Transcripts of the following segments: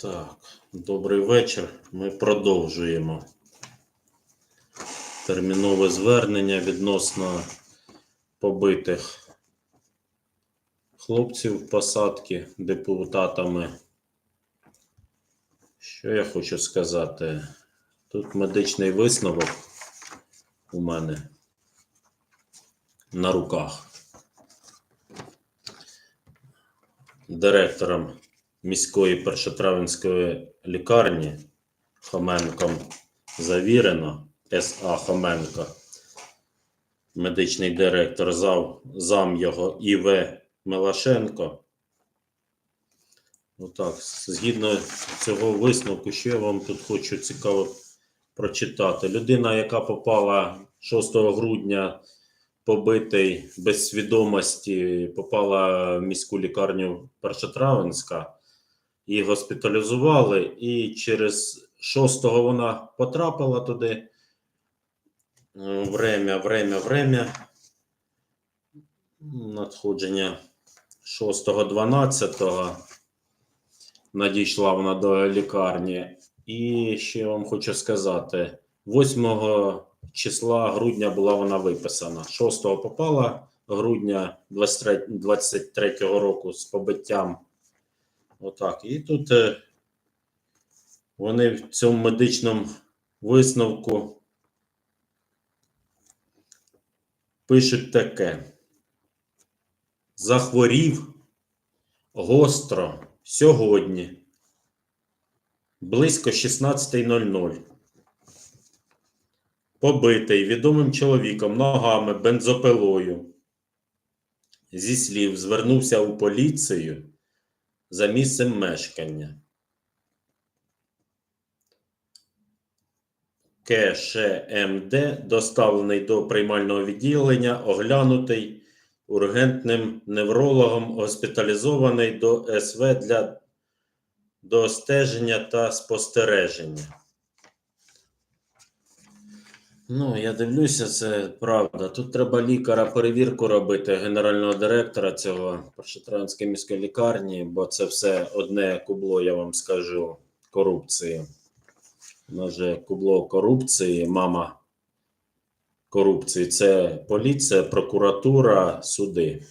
Так, добрий вечір. Ми продовжуємо термінове звернення відносно побитих хлопців посадки депутатами. Що я хочу сказати? Тут медичний висновок у мене на руках. Директором міської першотравенської лікарні Хоменком завірено С.А. Хоменко, медичний директор зав, зам його І.В. Милашенко. Отак, згідно цього висновку, що я вам тут хочу цікаво прочитати. Людина, яка попала 6 грудня побитий без свідомості, попала в міську лікарню Першотравенська, її госпіталізували, і через 6-го вона потрапила туди. Е, Время, время, время. Надходження 6-12 надійшла вона до лікарні. І ще вам хочу сказати: 8 числа грудня була вона виписана. 6 попала грудня 23, 23 року з побиттям. Отак. І тут е, вони в цьому медичному висновку пишуть таке. Захворів гостро сьогодні близько 16.00. Побитий відомим чоловіком ногами бензопилою. Зі слів звернувся у поліцію за місцем мешкання. КШМД доставлений до приймального відділення, оглянутий ургентним неврологом, госпіталізований до СВ для достеження та спостереження. Ну, я дивлюся, це правда. Тут треба лікаря перевірку робити генерального директора цього Першотравенської міської лікарні, бо це все одне кубло, я вам скажу, корупції. Воно же кубло корупції, мама корупції це поліція, прокуратура, суди.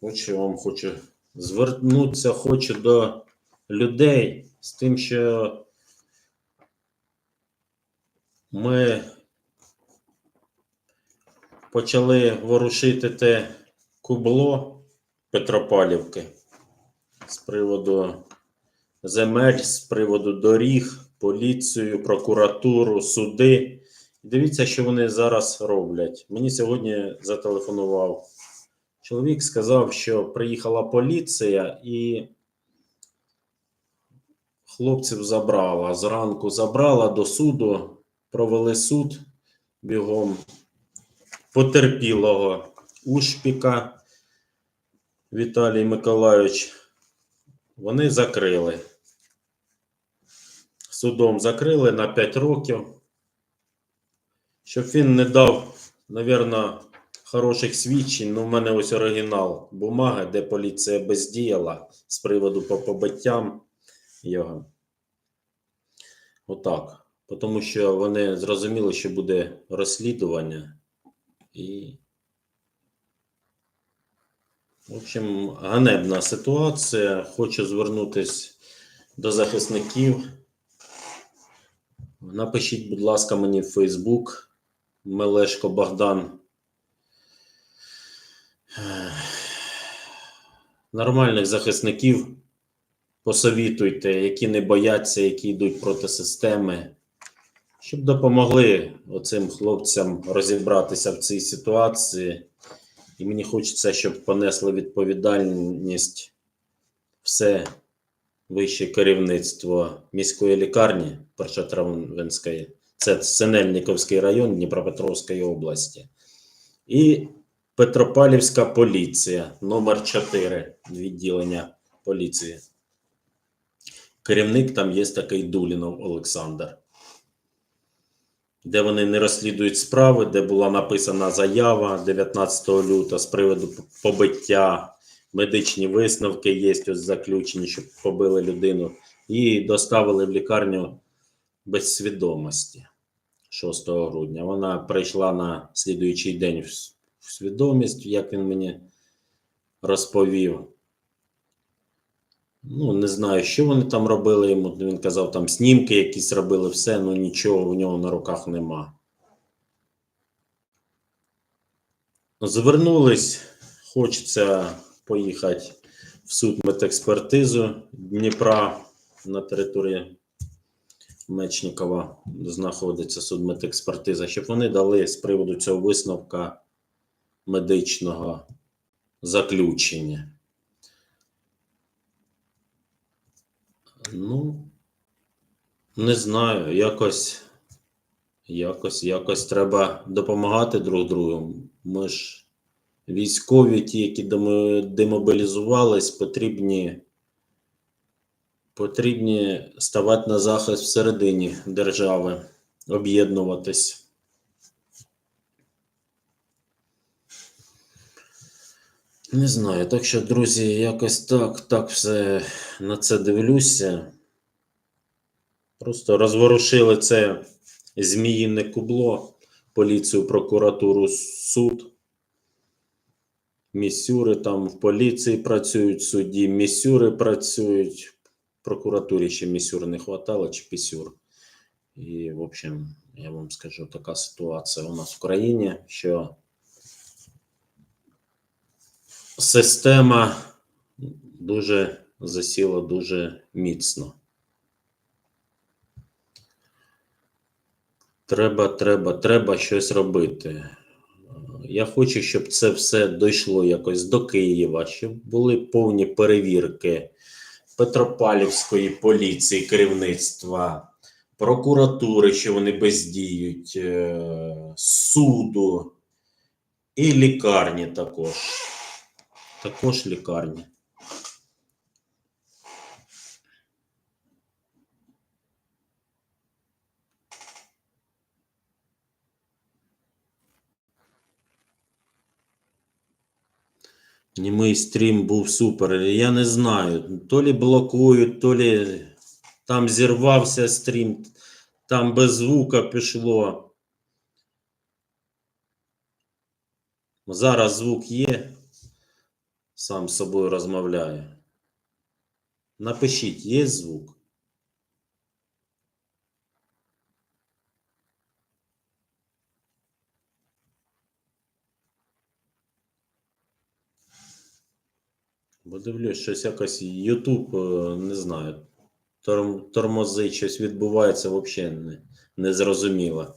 Хочу вам хочу звернутися, хочу до людей з тим, що ми почали ворушити те кубло Петропавлівки з приводу земель, з приводу доріг, поліцію, прокуратуру, суди. Дивіться, що вони зараз роблять. Мені сьогодні зателефонував чоловік, сказав, що приїхала поліція і хлопців забрала. Зранку забрала до суду, провели суд бігом потерпілого Ушпіка Віталій Миколайович. Вони закрили. Судом закрили на 5 років. Щоб він не дав, навірно, хороших свідчень. Ну, в мене ось оригінал бумаги, де поліція бездіяла з приводу по побиттям його. Отак. Тому що вони зрозуміли, що буде розслідування. І. В общем, ганебна ситуація. Хочу звернутися до захисників. Напишіть, будь ласка, мені в Facebook Мелешко Богдан. Нормальних захисників посовітуйте, які не бояться, які йдуть проти системи, щоб допомогли оцим хлопцям розібратися в цій ситуації. І мені хочеться, щоб понесли відповідальність все вище керівництво міської лікарні Першотравенської, це Синельниковський район Дніпропетровської області, і Петропавлівська поліція номер 4 відділення поліції. Керівник там є такий Дулінов Олександр. Де вони не розслідують справи, де була написана заява 19 лютого з приводу побиття медичні висновки є ось заключені, що побили людину, і доставили в лікарню без свідомості 6 грудня. Вона прийшла на слідуючий день в свідомість, як він мені розповів. Ну, не знаю, що вони там робили йому. Він казав, там снімки якісь робили, все, ну нічого в нього на руках нема. Звернулись, хочеться поїхати в суд медекспертизу Дніпра на території Мечникова знаходиться судмедекспертиза, щоб вони дали з приводу цього висновка медичного заключення. Ну, не знаю, якось, якось, якось треба допомагати друг другу. Ми ж військові, ті, які демобілізувались, потрібні, потрібні ставати на захист всередині держави, об'єднуватись. Не знаю, так що, друзі, якось так, так все на це дивлюся. Просто розворушили це зміїне кубло, поліцію, прокуратуру, суд. Місюри там в поліції працюють, судді, місюри працюють. В прокуратурі ще місюр не хватало, чи пісюр. І, в общем, я вам скажу, така ситуація у нас в країні, що система дуже засіла дуже міцно. Треба, треба, треба щось робити. Я хочу, щоб це все дійшло якось до Києва, щоб були повні перевірки Петропавлівської поліції, керівництва, прокуратури, що вони бездіють, е, суду і лікарні також. Також лікарні. Німий стрім був супер. Я не знаю. То лі блокують, то лі там зірвався стрім, там без звука пішло. Зараз звук є. Сам з собою розмовляє. Напишіть, є звук. Бо дивлюсь, щось якось Ютуб, е, не знаю, торм, тормозить, щось відбувається взагалі не, незрозуміла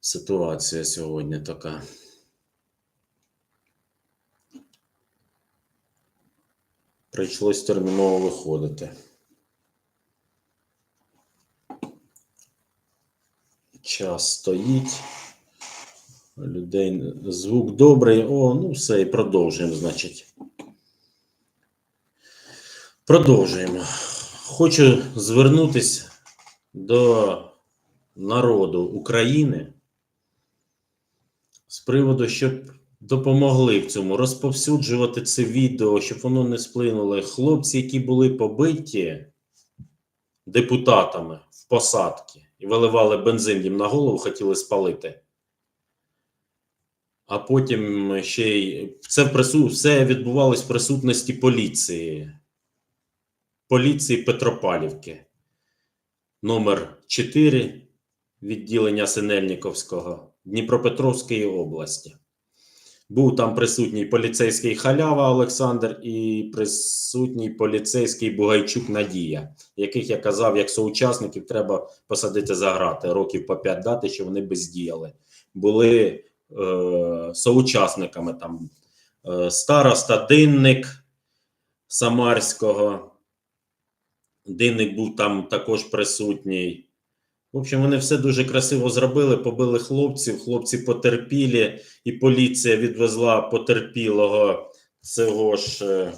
ситуація сьогодні така. Прийшлось терміново виходити. Час стоїть. Людей звук добрий. О, ну все, і продовжуємо, значить. Продовжуємо. Хочу звернутися до народу України з приводу, щоб допомогли в цьому розповсюджувати це відео, щоб воно не сплинуло. Хлопці, які були побиті депутатами в посадки і виливали бензин їм на голову, хотіли спалити. А потім ще й це в прису... все відбувалось в присутності поліції. Поліції Петропавлівки. Номер 4 відділення Синельніковського Дніпропетровської області. Був там присутній поліцейський халява Олександр і присутній поліцейський Бугайчук Надія, яких я казав, як соучасників треба посадити за грати, років по 5 дати, що вони бездіяли. Були е, соучасниками там е, староста Динник Самарського. Динник був там також присутній. В общем, вони все дуже красиво зробили, побили хлопців, хлопці потерпілі, і поліція відвезла потерпілого цього ж е,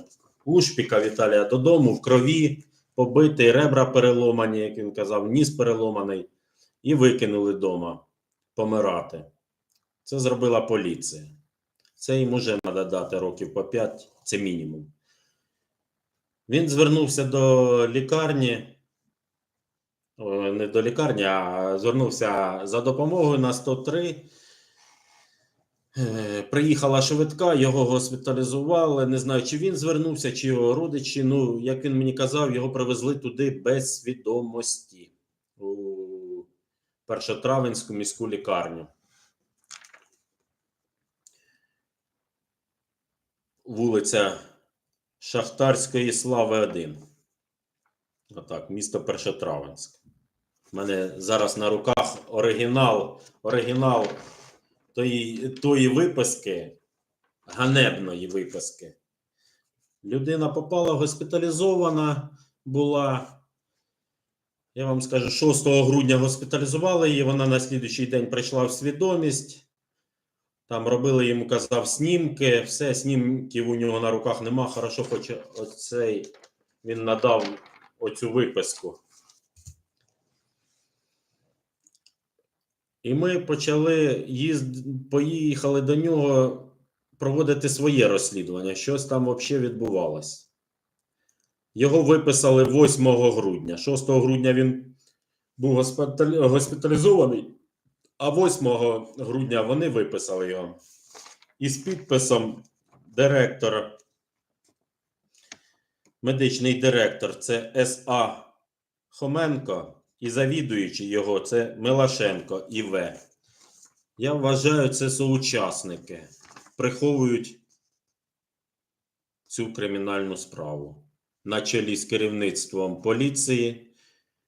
Ушпіка Віталія додому в крові, побитий, ребра переломані, як він казав, ніс переломаний, і викинули вдома помирати. Це зробила поліція. Це йому вже треба дати років по 5, це мінімум. Він звернувся до лікарні, не до лікарні, а звернувся за допомогою на 103. Е, Приїхала швидка, його госпіталізували. Не знаю, чи він звернувся, чи його родичі. Ну, як він мені казав, його привезли туди без свідомості у першотравенську міську лікарню. Вулиця Шахтарської Слави 1. Отак, місто Першотравенськ. У мене зараз на руках оригінал, оригінал тої, тої виписки, ганебної виписки. Людина попала госпіталізована, була. Я вам скажу, 6 грудня госпіталізували її. Вона на слідуючий день прийшла в свідомість. Там робили йому, казав, снімки, все, снімків у нього на руках нема. Хорошо, хоч оцей він надав оцю виписку. І ми почали їзд... поїхали до нього проводити своє розслідування. Щось там взагалі відбувалось. Його виписали 8 грудня. 6 грудня він був госпіталі... госпіталізований, а 8 грудня вони виписали його. Із підписом директор, медичний директор це С.А. Хоменко і завідуючий його це Милашенко І.В. Я вважаю, це соучасники. Приховують цю кримінальну справу на чолі з керівництвом поліції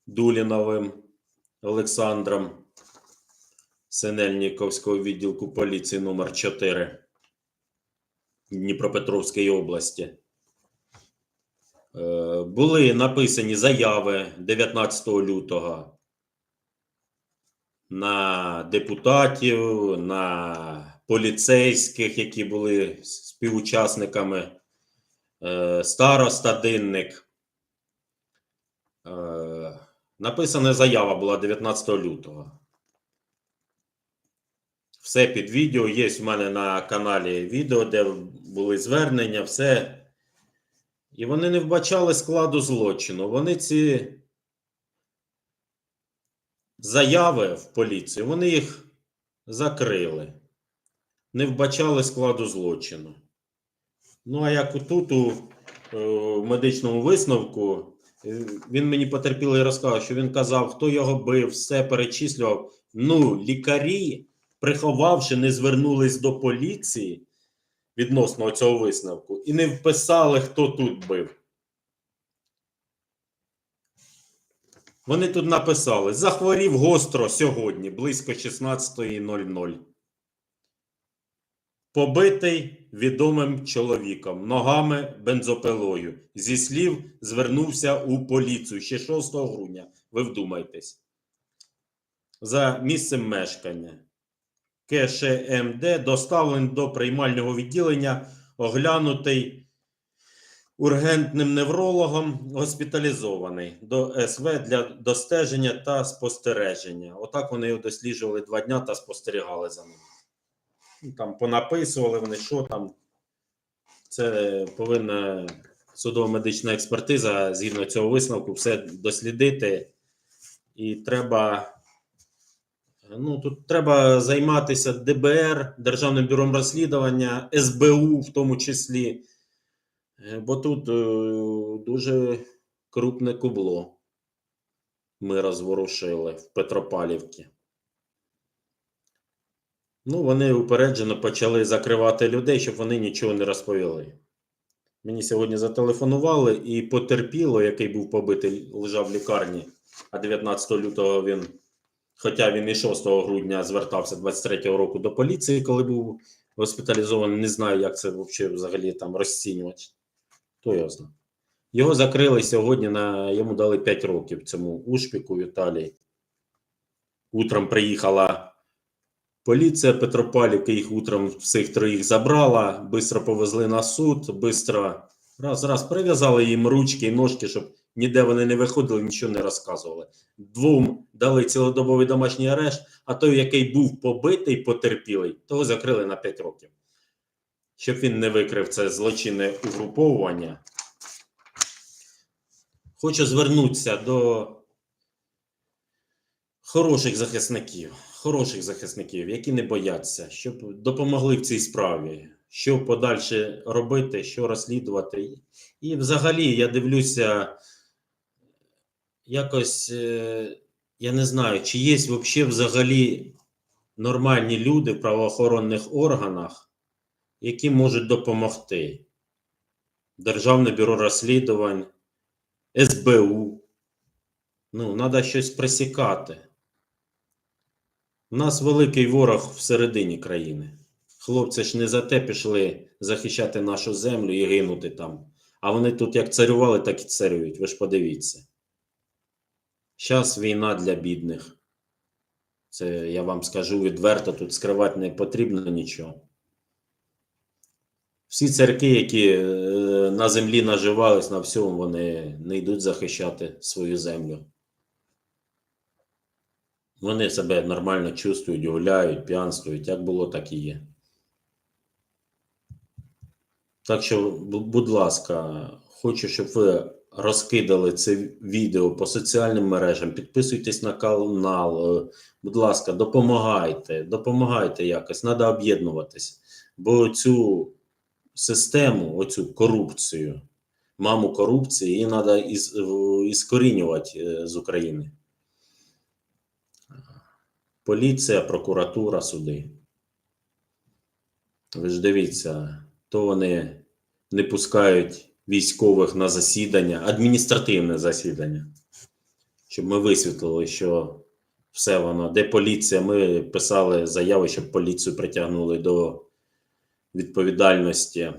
Дуліновим Олександром Синельніковського відділку поліції номер 4 Дніпропетровської області. Е, Були написані заяви 19 лютого на депутатів, на поліцейських, які були співучасниками, е, староста Динник. Е, Написана заява була 19 лютого. Все під відео. Є в мене на каналі відео, де були звернення, все. І вони не вбачали складу злочину. Вони ці заяви в поліцію, вони їх закрили. Не вбачали складу злочину. Ну, а як тут у е, медичному висновку, е, він мені потерпілий розказав, що він казав, хто його бив, все перечислював. Ну, лікарі, приховавши, не звернулись до поліції відносно цього висновку і не вписали, хто тут бив. Вони тут написали: захворів гостро сьогодні, близько 16.00. Побитий відомим чоловіком ногами бензопилою. Зі слів звернувся у поліцію ще 6 грудня. Ви вдумайтесь. За місцем мешкання. КШМД доставлений до приймального відділення, оглянутий ургентним неврологом, госпіталізований до СВ для достеження та спостереження. Отак вони його досліджували два дня та спостерігали за ним. Ну, Там понаписували вони, що там. Це повинна судово-медична експертиза згідно цього висновку все дослідити. І треба Ну, тут треба займатися ДБР, Державним бюро розслідування, СБУ в тому числі. Е, Бо тут е, дуже крупне кубло ми розворушили в Петропавлівці. Ну, вони упереджено почали закривати людей, щоб вони нічого не розповіли. Мені сьогодні зателефонували і потерпіло, який був побитий, лежав в лікарні, а 19 лютого він. Хоча він і 6 грудня звертався 23-го року до поліції, коли був госпіталізований. Не знаю, як це взагалі, там розцінювати. То я знаю. Його закрили сьогодні, на, йому дали 5 років цьому Ушпіку Віталій. Утром приїхала поліція Петропавлівки, їх утром всіх троїх забрала, швидко повезли на суд, швидко раз, раз прив'язали їм ручки і ножки, щоб ніде вони не виходили, нічого не розказували. Двом дали цілодобовий домашній арешт, а той, який був побитий, потерпілий, того закрили на 5 років. щоб він не викрив це злочинне угруповування. Хочу звернутися до хороших захисників, хороших захисників, які не бояться, щоб допомогли в цій справі, що подальше робити, що розслідувати. І взагалі я дивлюся, якось е, я не знаю, чи є взагалі взагалі нормальні люди в правоохоронних органах, які можуть допомогти. Державне бюро розслідувань, СБУ. Ну, треба щось пресікати. У нас великий ворог всередині країни. Хлопці ж не за те пішли захищати нашу землю і гинути там. А вони тут як царювали, так і царюють. Ви ж подивіться. Зараз війна для бідних. Це я вам скажу відверто, тут скривати не потрібно нічого. Всі церкви, які е, на землі наживались, на всьому, вони не йдуть захищати свою землю. Вони себе нормально чувствують, гуляють, п'янствують. Як було, так і є. Так що, будь ласка, хочу, щоб ви розкидали це відео по соціальним мережам, підписуйтесь на канал. е, Будь ласка, допомагайте, допомагайте якось, треба об'єднуватись. Бо цю систему, оцю корупцію, маму корупції, її треба із, іскорінювати е, з України. Поліція, прокуратура, суди. Ви ж дивіться, то вони не пускають військових на засідання, адміністративне засідання, щоб ми висвітлили, що все воно, де поліція, ми писали заяви, щоб поліцію притягнули до відповідальності,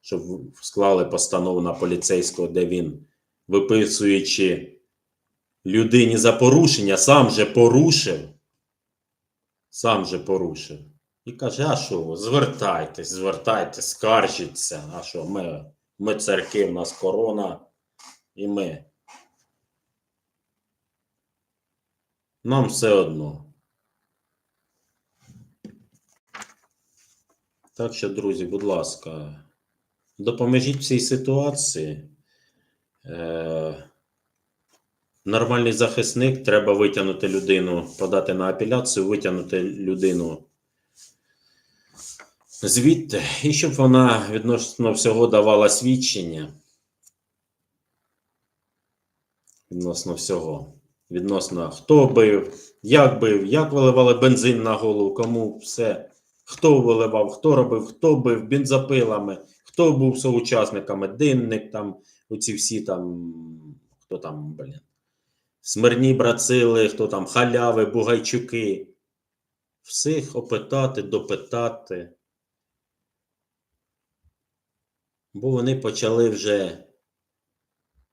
щоб склали постанову на поліцейського, де він, виписуючи людині за порушення, сам же порушив, сам же порушив. І каже, а що, звертайтесь, звертайтесь, скаржіться. А що, ми, ми церкви, в нас корона, і ми. Нам все одно. Так що, друзі, будь ласка, допоможіть в цій ситуації. Е, нормальний захисник, треба витягнути людину, подати на апеляцію, витягнути людину звідти, і щоб вона відносно всього давала свідчення. Відносно всього. Відносно хто бив, як бив, як виливали бензин на голову, кому все, хто виливав, хто робив, хто бив бензопилами, хто був соучасниками, динник там, оці всі там, хто там, блін, смирні брацили, хто там, халяви, бугайчуки. Всіх опитати, допитати. Бо вони почали вже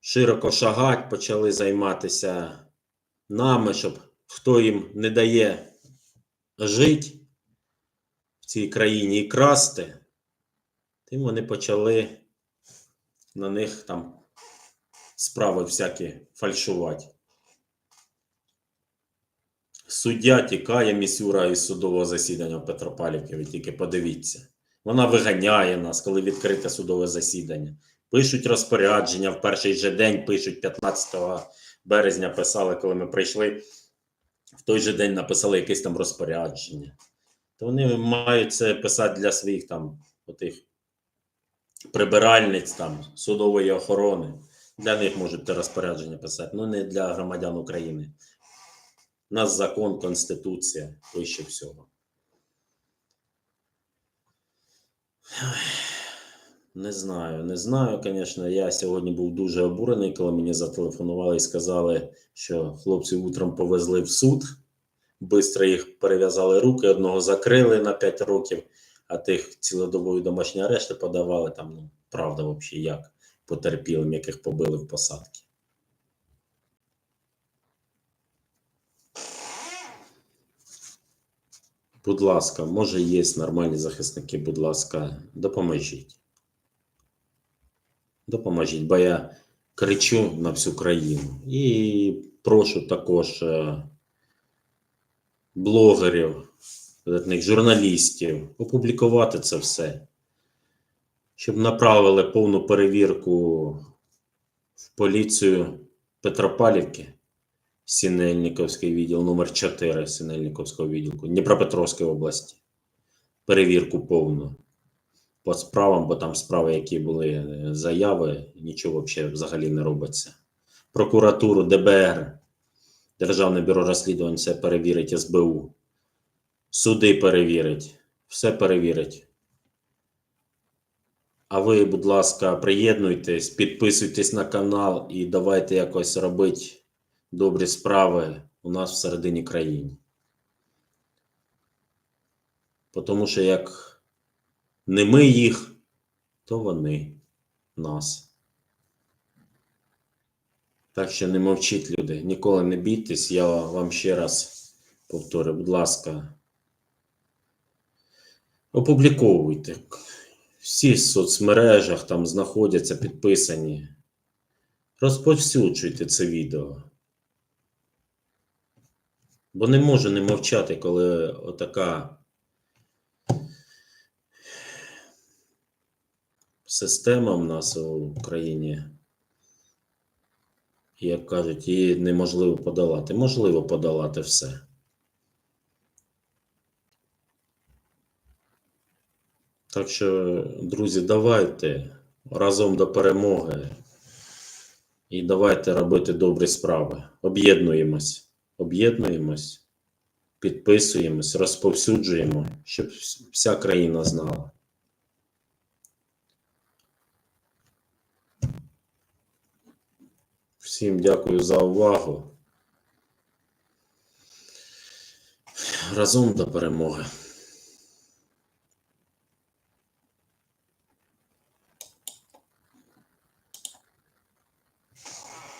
широко шагати, почали займатися нами, щоб хто їм не дає жити в цій країні і красти, тим вони почали на них там справи всякі фальшувати. Суддя тікає місюра із судового засідання в Петропавлівці, ви тільки подивіться. Вона виганяє нас, коли відкрите судове засідання. Пишуть розпорядження в перший же день, пишуть 15 березня писали, коли ми прийшли. В той же день написали якесь там розпорядження. То вони мають це писати для своїх там отих прибиральниць там, судової охорони. Для них можуть те розпорядження писати, ну не для громадян України. У нас закон, конституція вище всього. Не знаю, не знаю, звісно. Я сьогодні був дуже обурений, коли мені зателефонували і сказали, що хлопці утром повезли в суд. Бистро їх перев'язали руки, одного закрили на 5 років, а тих цілодобові домашні арешти подавали. Там, ну, правда, взагалі, як потерпілим, яких побили в посадки. Будь ласка, може, є нормальні захисники, будь ласка, допоможіть. Допоможіть, бо я кричу на всю країну. І прошу також е, блогерів, журналістів опублікувати це все. щоб направили повну перевірку в поліцію Петропавлівки, Сінельниковський відділ номер 4 Сінельниковського відділку Дніпропетровської області. Перевірку повну по справам, бо там справи, які були е, заяви, нічого взагалі не робиться. Прокуратуру, ДБР, Державне бюро розслідувань все перевірить СБУ. Суди перевірить, все перевірить. А ви, будь ласка, приєднуйтесь, підписуйтесь на канал і давайте якось робити добрі справи у нас всередині країни. Тому що як не ми їх, то вони нас. Так що не мовчіть, люди, ніколи не бійтесь. Я вам ще раз повторю, будь ласка, опубліковуйте. Всі в соцмережах там знаходяться підписані. Розповсюджуйте це відео. Бо не можу не мовчати, коли отака система в нас у країні, як кажуть, її неможливо подолати. Можливо подолати все. Так що, друзі, давайте разом до перемоги і давайте робити добрі справи. Об'єднуємось, об'єднуємось, підписуємось, розповсюджуємо, щоб вся країна знала. Всім дякую за увагу. Разом до перемоги.